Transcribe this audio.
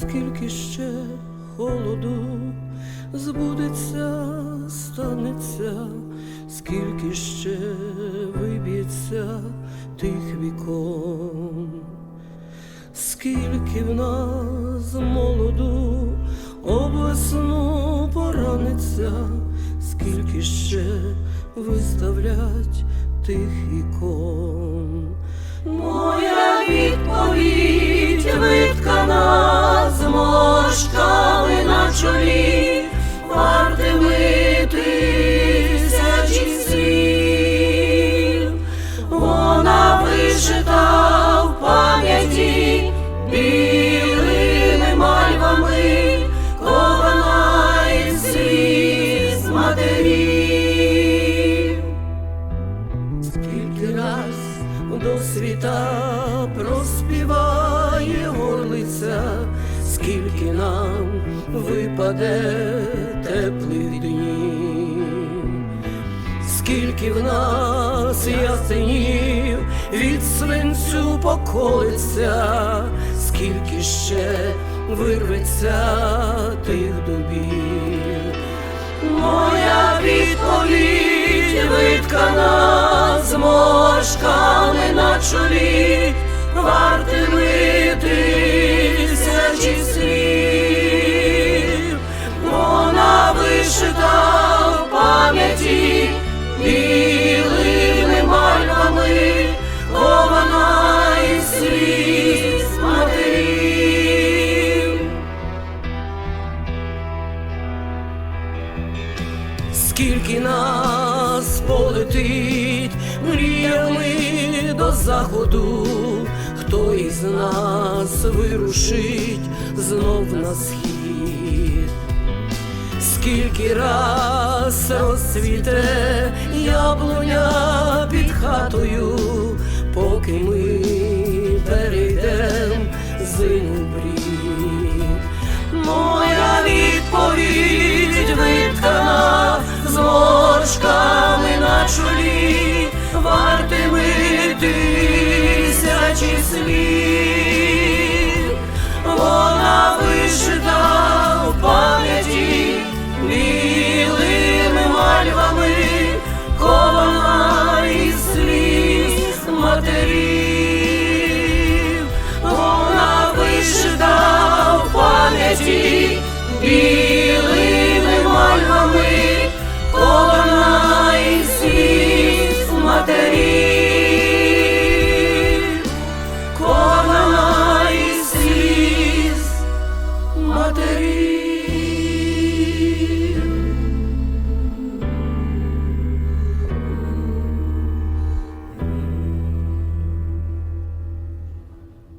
скільки ще холоду збудеться, станеться, скільки ще виб'ється тих вікон, скільки в нас молоду обласно пораниться, скільки ще виставлять тих ікон. Моя відповідь виткана зморшками на чолі, вартими тисячі слів. Вона вишита в пам'яті білими мальвами, кована із сліз матерів. Скільки раз до світа проспіває горлиця, скільки нам випаде теплих днів, скільки в нас ясенів від свинцю поколиться, скільки ще вирветься тих добів. Моя відповідь виткана зморшками на чолі, білими мальвами, хована із сліз матерів. Скільки нас полетить мріями до заходу, хто із нас вирушить знов на схід, скільки раз розцвіте яблуня під хатою, поки ми be